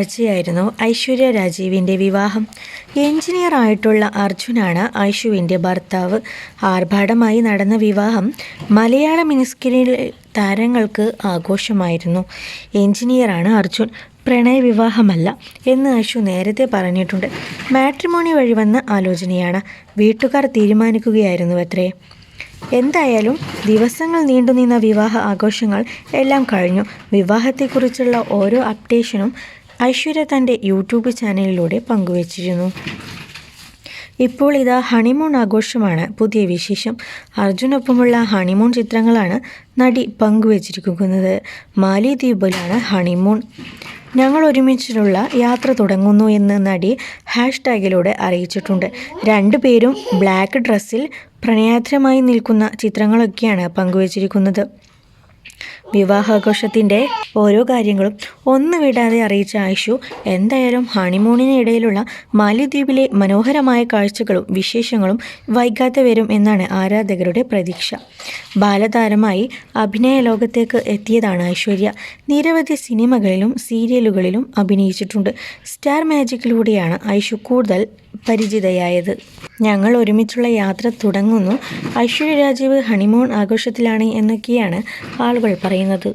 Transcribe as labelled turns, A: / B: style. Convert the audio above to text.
A: ആഴ്ചയായിരുന്നു ഐശ്വര്യ രാജീവിന്റെ വിവാഹം. എഞ്ചിനീയർ ആയിട്ടുള്ള അർജുനാണ് ഐഷുവിന്റെ ഭർത്താവ്. ആർഭാടമായി നടന്ന വിവാഹം മലയാള മിനിസ്ക്രീനിലെ താരങ്ങൾക്ക് ആഘോഷമായിരുന്നു. എഞ്ചിനീയറാണ് അർജുൻ. പ്രണയവിവാഹമല്ല എന്ന് അശു നേരത്തെ പറഞ്ഞിട്ടുണ്ട്. മാട്രിമോണി വഴി വന്ന ആലോചനയാണ് വീട്ടുകാർ തീരുമാനിക്കുകയായിരുന്നു അത്രേ എന്തായാലും ദിവസങ്ങൾ നീണ്ടുനിന്ന വിവാഹ ആഘോഷങ്ങൾ എല്ലാം കഴിഞ്ഞു. വിവാഹത്തെക്കുറിച്ചുള്ള ഓരോ അപ്ഡേഷനും ഐശ്വര്യ തന്റെ യൂട്യൂബ് ചാനലിലൂടെ പങ്കുവച്ചിരുന്നു. ഇപ്പോൾ ഇതാ ഹണിമൂൺ ആഘോഷമാണ് പുതിയ വിശേഷം. അർജുനൊപ്പമുള്ള ഹണിമൂൺ ചിത്രങ്ങളാണ് നടി പങ്കുവച്ചിരിക്കുന്നത്. മാലിദ്വീപിലാണ് ഹണിമൂൺ. ഞങ്ങൾ ഒരുമിച്ചുള്ള യാത്ര തുടങ്ങുന്നു എന്ന് നടി ഹാഷ്ടാഗിലൂടെ അറിയിച്ചിട്ടുണ്ട്. രണ്ടുപേരും ബ്ലാക്ക് ഡ്രസ്സിൽ പ്രണയാത്രമായി നിൽക്കുന്ന ചിത്രങ്ങളൊക്കെയാണ് പങ്കുവച്ചിരിക്കുന്നത്. വിവാഹാഘോഷത്തിന്റെ ഓരോ കാര്യങ്ങളും ഒന്നു വിടാതെ അറിയിച്ച ആയിഷു എന്തായാലും ഹണിമൂണിന് ഇടയിലുള്ള മാലിദ്വീപിലെ മനോഹരമായ കാഴ്ചകളും വിശേഷങ്ങളും വൈകാതെ വരും എന്നാണ് ആരാധകരുടെ പ്രതീക്ഷ. ബാലതാരമായി അഭിനയ ലോകത്തേക്ക് എത്തിയതാണ് ഐശ്വര്യ. നിരവധി സിനിമകളിലും സീരിയലുകളിലും അഭിനയിച്ചിട്ടുണ്ട്. സ്റ്റാർ മാജിക്കിലൂടെയാണ് ഐഷു കൂടുതൽ പരിചിതയായത്. ഞങ്ങൾ ഒരുമിച്ചുള്ള യാത്ര തുടങ്ങുന്നു. ഐശ്വര്യ രാജീവ് ഹണിമൂൺ ആഘോഷത്തിലാണ് എന്നൊക്കെയാണ് ആളുകൾ പറയുന്നത്.